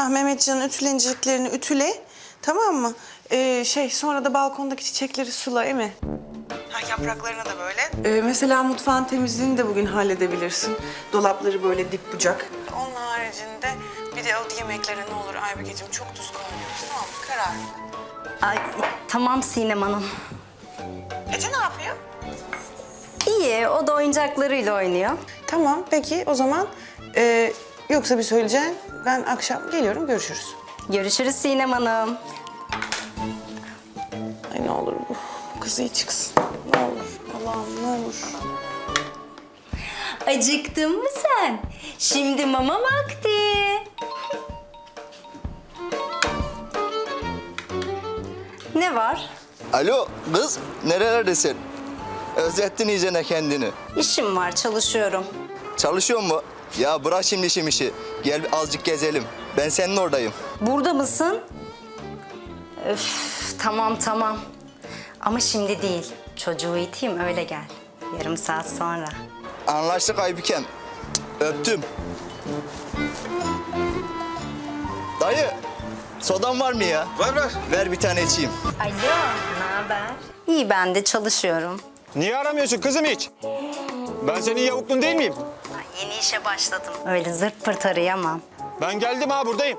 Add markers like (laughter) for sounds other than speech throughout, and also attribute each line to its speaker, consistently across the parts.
Speaker 1: Ha Mehmetcan'ın ütüleneceklerini ütüle. Tamam mı? Ee, şey sonra da balkondaki çiçekleri sula değil mi? Ha yapraklarını da böyle. Ee, mesela mutfağın temizliğini de bugün halledebilirsin. Dolapları böyle dip bucak. Onun haricinde bir de o yemeklere ne olur Aybükeciğim çok tuz koymuyoruz tamam mı? Karar.
Speaker 2: Ay, tamam Sinem Hanım.
Speaker 1: Ece ne yapıyor?
Speaker 2: İyi, o da oyuncaklarıyla oynuyor.
Speaker 1: Tamam peki o zaman ee, yoksa bir söyleyeceğin ben akşam geliyorum görüşürüz.
Speaker 2: Görüşürüz Sinem Hanım.
Speaker 1: Ay ne olur bu kız iyi çıksın. Ne olur Allah'ım ne olur.
Speaker 2: Acıktın mı sen? Şimdi mama vakti. Ne var?
Speaker 3: Alo kız nerelerdesin? Özlettin iyicene kendini.
Speaker 2: İşim var, çalışıyorum.
Speaker 3: Çalışıyor mu? Ya bırak şimdi işim işi. Gel azıcık gezelim. Ben senin oradayım.
Speaker 2: Burada mısın? Öf, tamam tamam. Ama şimdi değil. Çocuğu iteyim öyle gel. Yarım saat sonra.
Speaker 3: Anlaştık Aybükem. Öptüm. Dayı, sodan var mı ya?
Speaker 4: Var var.
Speaker 3: Ver bir tane içeyim.
Speaker 2: Alo, ne haber? İyi ben de çalışıyorum.
Speaker 4: Niye aramıyorsun kızım hiç? Ben senin yavuklun değil miyim?
Speaker 2: Yeni işe başladım. Öyle zırt pırt arayamam.
Speaker 4: Ben geldim ha buradayım.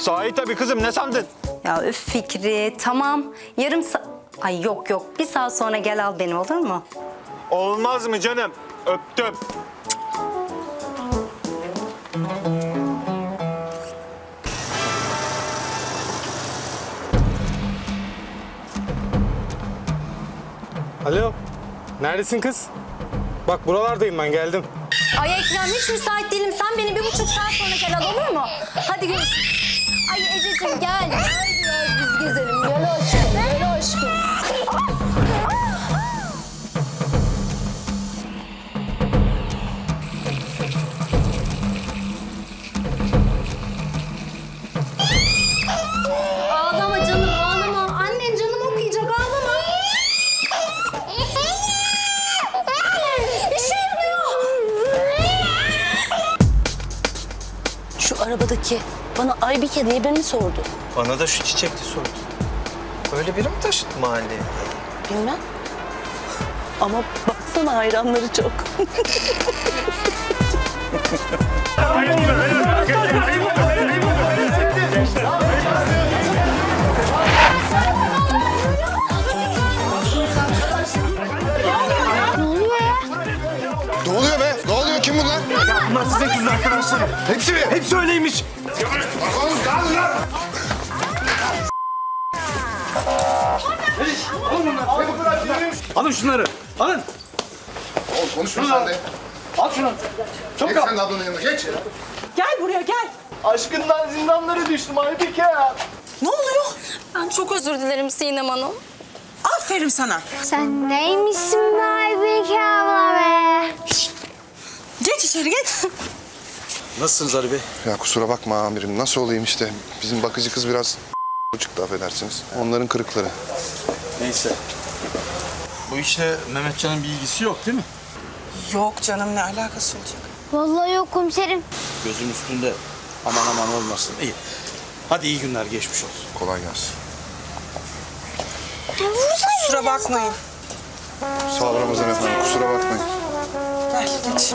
Speaker 4: Sahi tabii kızım ne sandın?
Speaker 2: Ya üf Fikri, tamam. Yarım sa... Ay yok yok, bir saat sonra gel al beni olur mu?
Speaker 4: Olmaz mı canım? Öptüm.
Speaker 5: Alo, neredesin kız? Bak buralardayım ben geldim.
Speaker 2: Ay Ekrem hiç müsait değilim. Sen beni bir buçuk saat sonra gel al olur mu? Hadi görüşürüz. Ay Ececiğim gel. Gel biz gezelim. Gel aşkım, gel aşkım.
Speaker 6: Arabadaki bana Aybike diye birini sordu.
Speaker 7: Bana da şu çiçekli sordu. Öyle biri mi taşıdı mahalleye?
Speaker 6: Bilmem. Ama baksana hayranları çok. (laughs)
Speaker 8: Ne Kim bunlar?
Speaker 4: Bunlar sizin kızın arkadaşları.
Speaker 8: Hepsi mi?
Speaker 4: Hepsi öyleymiş.
Speaker 8: Oğlum kalk lan!
Speaker 4: Alın şunları. Alın.
Speaker 8: Oğlum konuşma sen de.
Speaker 4: Al şunu.
Speaker 8: Geç sen de ablanın yanına geç.
Speaker 1: Gel buraya gel.
Speaker 3: Aşkından zindanlara düştüm Aybüke.
Speaker 1: Ne oluyor?
Speaker 2: Ben çok özür dilerim Sinem Hanım.
Speaker 1: Aferin sana.
Speaker 9: Sen neymişsin be Aybike abla be?
Speaker 1: Geç içeri geç.
Speaker 7: Nasılsınız Ali Bey?
Speaker 8: Ya kusura bakma amirim. Nasıl olayım işte. Bizim bakıcı kız biraz (laughs) çıktı affedersiniz. Onların kırıkları.
Speaker 7: Neyse. Bu işle Mehmetcan'ın bir ilgisi yok değil mi?
Speaker 1: Yok canım ne alakası olacak?
Speaker 9: Vallahi yok komiserim.
Speaker 7: Gözün üstünde aman aman olmasın. İyi. Hadi iyi günler geçmiş olsun.
Speaker 8: Kolay gelsin.
Speaker 1: Kusura bakmayın.
Speaker 8: Sağ ol Ramazan efendi. Kusura bakmayın.
Speaker 1: Gel geç.